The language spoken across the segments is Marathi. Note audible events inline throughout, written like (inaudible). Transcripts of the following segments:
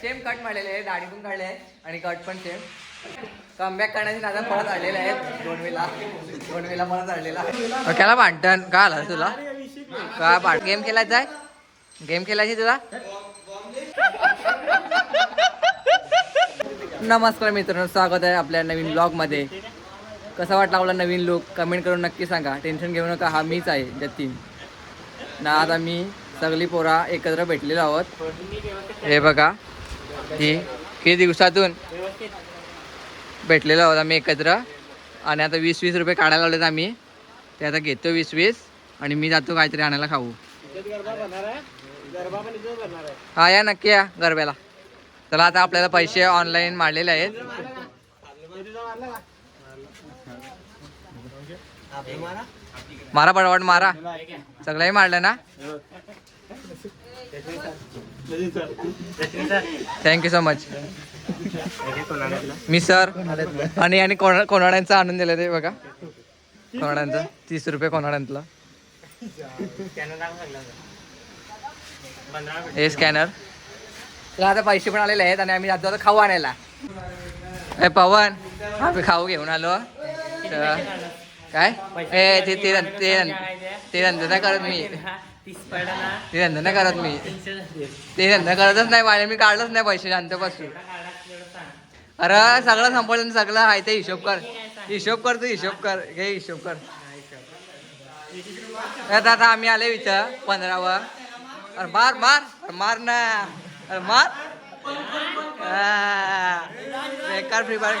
सेम कट मारलेले आहे दाढी पण काढले आहे आणि कट पण सेम. कमबॅक करण्याची नादा परत आलेले आहेत. दोन वेळा दोन वेळा परत आलेला. त्याला भांडण. काय आला तुला? काय भांड गेम खेळायचा आहे? गेम खेळायची तुला? नमस्कार मित्रांनो स्वागत आहे आपल्या नवीन ब्लॉगमध्ये कसा वाटला आपला नवीन लुक कमेंट करून नक्की सांगा. टेन्शन घेऊ नका. हा मीच आहे जतीन ना आता मी सगळी पोरा एकत्र भेटलेलो आहोत. हे बघा. ही किती दिवसातून? भेटलेलो आहोत आम्ही एकत्र. आणि आता वीस वीस रुपये काढायला लावलेत आम्ही. ते आता घेतो वीस वीस आणि मी जातो काहीतरी आणायला खाऊ. हा या नक्की या गरब्याला. चला आता आपल्याला पैसे ऑनलाईन मारलेले आहेत. मारा पटापट मारा. सगळंही मारलं ना? थँक्यू सो मच मी सर आणि आणि कोणा कोणाड्यांचा आणून दिलं ते बघा कोणाड्यांचा तीस रुपये कोणाड्यांतला हे स्कॅनर आता पैसे पण आलेले आहेत आणि आम्ही जातो आता खाऊ आणायला ए पवन आम्ही खाऊ घेऊन आलो तर काय ए ते ते ते धंदा नाही करत मी ते धंदा नाही करत मी. ते धंदा करतच नाही माझ्या मी काढलंच नाही पैसे शांतपासून अरे सगळं संपलं सगळं आहे ते हिशोब कर. हिशोब कर तू हिशोब कर. घे हिशोब कर. आता आम्ही आले इथं पंधरावर. अरे मार मार. अरे मार ना. अरे मार. बेकार फ्री फायर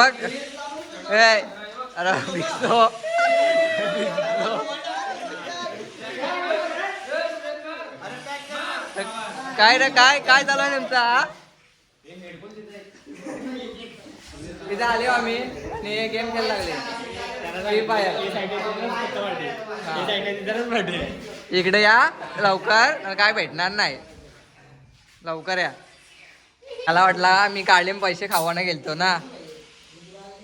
बघ. ए अरे भिजतो हो. काय रे काय काय चालू आहे नेमचा इथे आले हो आम्ही. आणि गेम खेळायला लागले. इकडे या लवकर. काय भेटणार नाही. लवकर या. मला वाटला मी काढले पैसे खावाना गेलतो ना.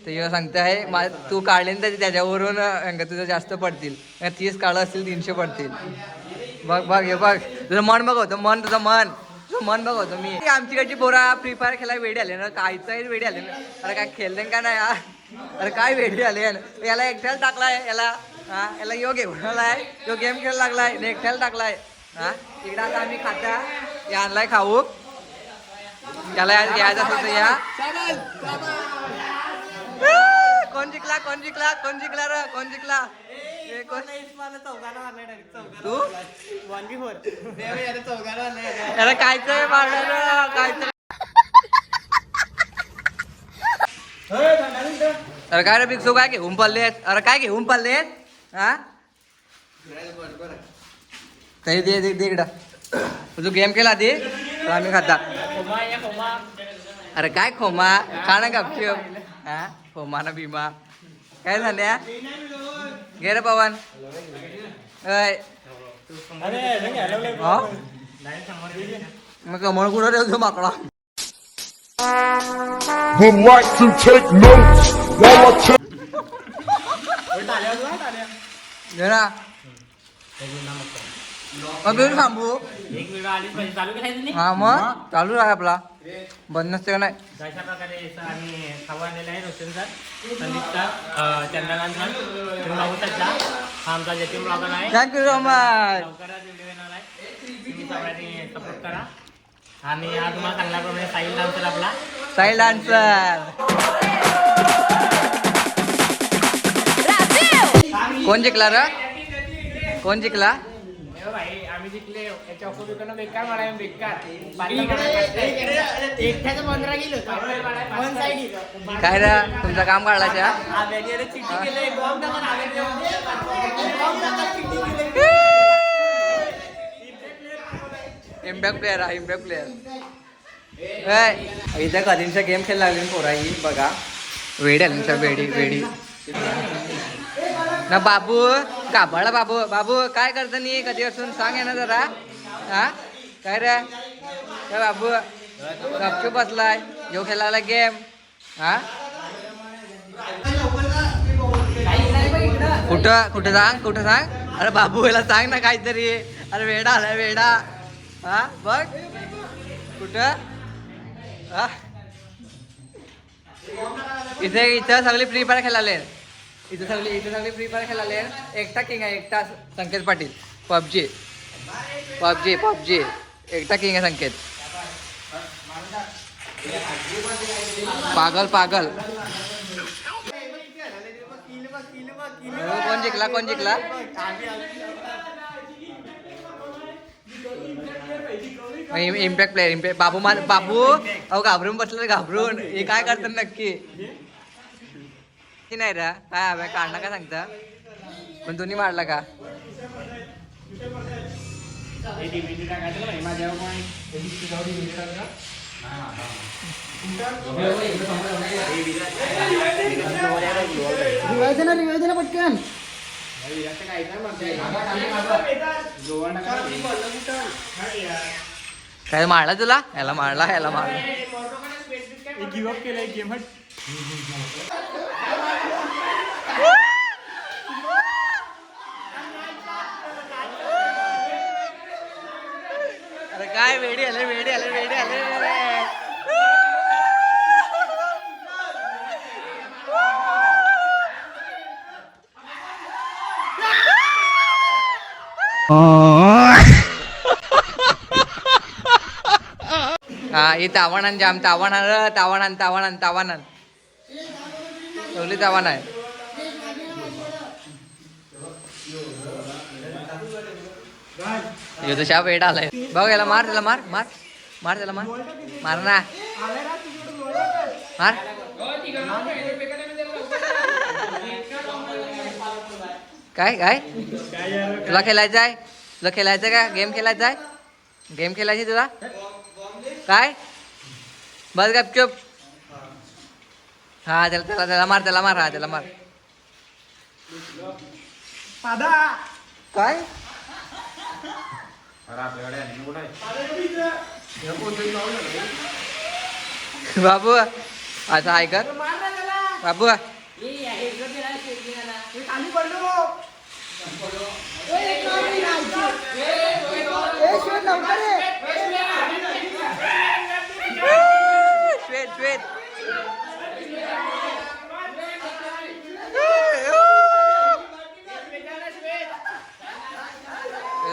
तर ह्यो सांगताय मा तू काढले ना तर त्याच्यावरून तुझं जास्त पडतील. तीस काढलं असतील तीनशे पडतील. बघ बघ हे बघ. तुझं मन बघवतो मन तुझं मन. तुझं मन बघवतो मी. आमच्याकडची पोरा फ्री फायर खेळायला वेडी आले ना काहीचाही वेडी आले ना. अरे काय खेळले का नाही यार अरे काय वेडी आले याला एकट्याला टाकलाय याला हा याला यो गेम आलाय यो गेम खेळायला लागलाय एकट्याला टाकलाय हा? इकडे आता आम्ही खाता हे आणलाय खाऊ त्याला यायचं असेल तर या. कोण जिंकला कोण जिंकला कोण जिंकला रे कोण जिंकला? हे कोण? तू? अरे कायचं मारणार कायचं? अरे काय रे बिगसो काय घेऊन पडलेत? अरे काय घेऊन पडलेत? हा? तरी दे दे दे इकडं. तू गेम केला तर आम्ही खाता अरे काय खोमा? खा ना गपचूप. हा खोमा ना भीमा काय झाल्या घे रे पवन अय हा? मग कमळ कुठं ठेवतो माकडा would like to take notes while I take घे ना मग घेऊन थांबू एक व्हिडिओ आलीच पाहिजे चालू केलाय तुम्ही हा मग चालू आहे आपला बंद नसते का नाही? प्रकारे आम्ही आहे हा आमचा जतीन ब्लॉगर आहे. थँक्यू सो मच लवकरच व्हिडिओ येणार आहे. तुम्ही सगळ्यांनी सपोर्ट करा. आणि हा तुम्हाला साईल डान्सर आपला. डान्सर कोण जिंकला रे? कोण जिंकला? भाई आम्ही जिंकले. याच्या बेकार मला बेकार. एकट्याचं पंधरा गेलो वन साईड काय रे तुमचं काम काढलायच्या इम्पॅक्ट प्लेअर हा. इम्पॅक्ट प्लेअर इथं कधींचा गेम खेळ लागले पोरा ही बघा. वेडी आली वेडी वेडी. ना बाबू कापडा बाबू. बाबू काय करता नी कधी असून सांग ना जरा. हा? काय रे? बाबू. गपचूप बसलाय. जो खेळायला गेम. हा? कुठं? कुठं सांग? कुठं सांग? अरे बाबू याला सांग ना काहीतरी. अरे वेडा आला वेडा. हा? बघ. कुठं? हा? इथे इथं सगळी फ्री फायर खेळाले इथं सगळी इथं सगळी फ्री फायर खेळाले एकटा किंग आहे एकटा Sanket Patil. PUBG. PUBG PUBG. एकटा किंग आहे संकेत. पागल पागल. हो, कोण जिंकला कोण जिंकला? इम्पॅक्ट प्लेअर इम्पॅक्ट बाबू मा बाबू अहो घाबरून बसले घाबरून. हे काय करतात नक्की? की नाही रा. काय हवंय काढणार का सांगता? पण तुम्ही मारला का? काय मारला तुला? याला मारला याला मारला. गिव्हअप केलंय गेम हट अरे काय वेडी आले वेडी आले वेडी आले हा ही तावाणान जाम तावाणा र तावाणान तावाणान तावाणान. सगळी तावाण आहे. ह्यो तर शाप वेडा आलाय. बघ याला मार त्याला मार मार मार त्याला मार. मार ना. मार. काय काय? तुला खेळायचं आहे? तुला खेळायचं का? गेम खेळायचा आहे? गेम खेळायची तुला? काय? बस गपचूप हा त्याला त्याला त्याला मार त्याला मार हा त्याला मार. काय? बाबू असं आहे कर बाबू श्वेत श्वेत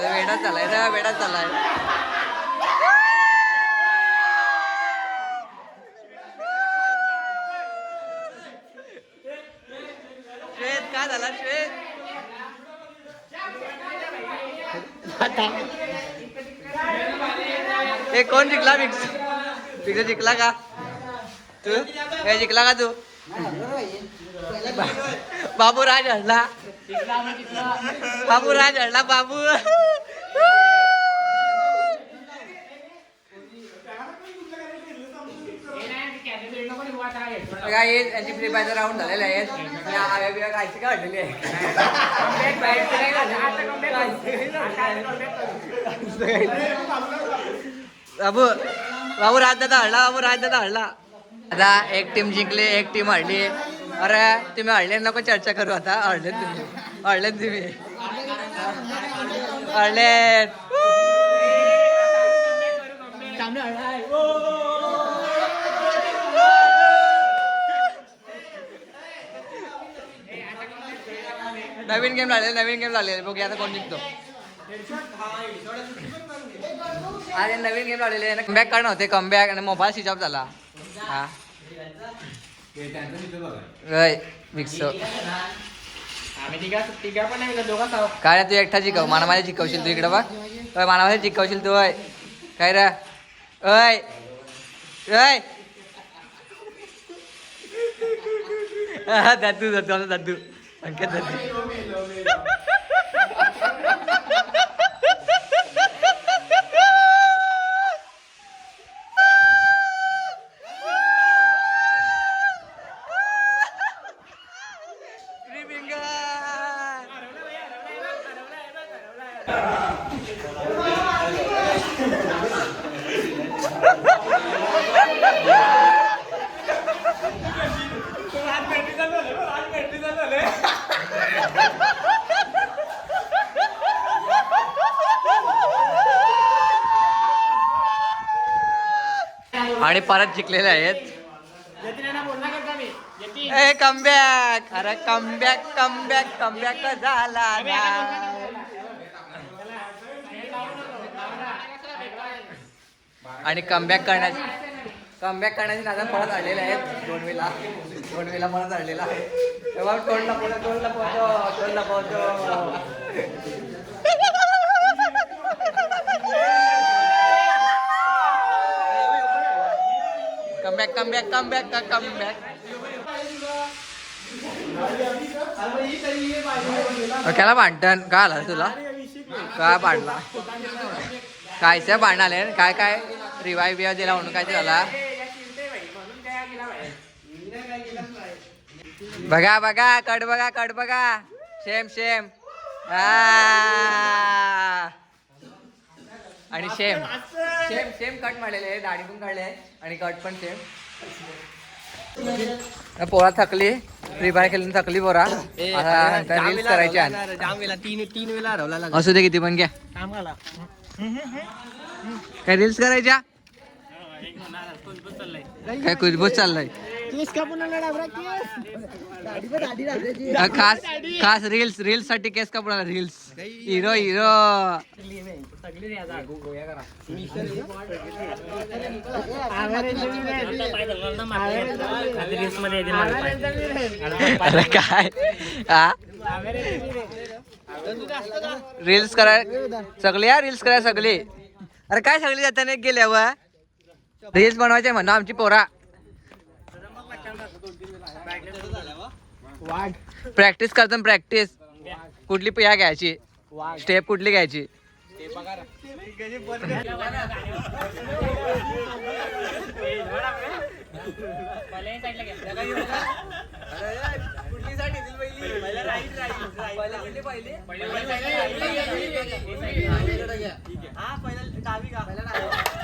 वेडा चालाय रे वेडा चालाय श्वेत काय झाला श्वेत हे कोण जिंकला? मिक्स मिक्स जिंकला का? तू? हे जिंकला का तू? बाबू राज हडला बाबू राज हडला बाबू. काय येत यांची फ्री फायरचा राऊंड झालेला आहे. आणि आव्या बिव्या खायची का हडलेली आहे? (laughs) बाबू बाबू राज दादा हडला बाबू राज दादा हडला आता एक टीम जिंकली एक टीम हडली अरे तुम्ही हडले नको चर्चा करू आता. हडले तुम्ही. हडले तुम्ही. हडले नवीन गेम लागले नवीन गेम लागले बघूया आता कोण जिंकतो. अरे नवीन गेम लावलेले कमबॅक काढ नव्हते कमबॅक आणि मोबाईल स्विच ऑफ झाला. हा. साव. काय रे तू एकटा जिकव मानामध्ये जिकवशील तू इकडं बघ. अय मानामध्ये जिकवशील तू अय काय रे? अय अय (laughs) दादू दादू आमचा दादू. अंकित दादू. आणि परत जिंकलेले आहेत. ए कमबॅक अरे कमबॅक कमबॅक कमबॅक झाला ना. आणि कमबॅक करण्याची कमबॅक करण्याची नादा परत आलेले आहेत. दोन वेळा दोन वेळा परत आलेला आहे. तेव्हा तोंड लपवतो तोंड लपवतो तोंड लपवतो. कमबॅक कमबॅक कमबॅक कमबॅक त्याला भांडण. काय आला तुला? काय भांडला? कायच्या भांडण आले काय काय? रिवाय बिवाय दिला म्हणून काय झाला बघा बघा कट बघा कट बघा. शेम शेम आ. आणि शेम सेम सेम कट मारलेले आहे. दाढी पण काढले आहे. आणि कट पण सेम पोरा थकली. फ्री फायर खेळून थकली पोरा. आता रील्स करायची आहे. जाम वेळा तीन तीन वेळा हरवला असू दे किती पण घ्या. काय रील्स करायच्या? काय कुजबूज चाललंय? खास खास रील्स रील्ससाठी केस कापणार रील्स हिरो हिरो. अरे काय? हा? रील्स कराय सगळे या रील्स कराय सगळे. अरे काय सगळे? जाताना गेल्यावर रील्स बनवायचे म्हणा आमची पोरा. प्रॅक्टिस करतो प्रॅक्टिस कुठली या घ्यायची? स्टेप कुठली घ्यायची?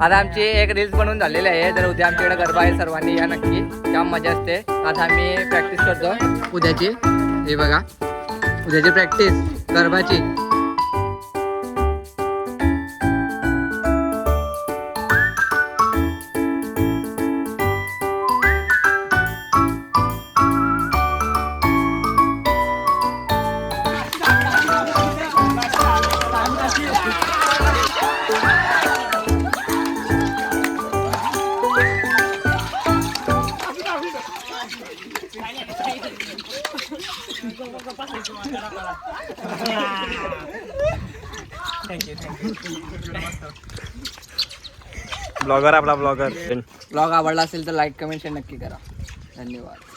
आता आमची एक रील्स बनवून झालेली आहे तर उद्या आमच्याकडे गरबा आहे सर्वांनी या नक्की. जाम मजा असते. आता आम्ही प्रॅक्टिस करतो उद्याची. हे बघा. उद्याची प्रॅक्टिस गरबाची. ब्लॉगर आपला ब्लॉगर ब्लॉग आवडला असेल तर लाईक कमेंट शेअर नक्की करा. धन्यवाद.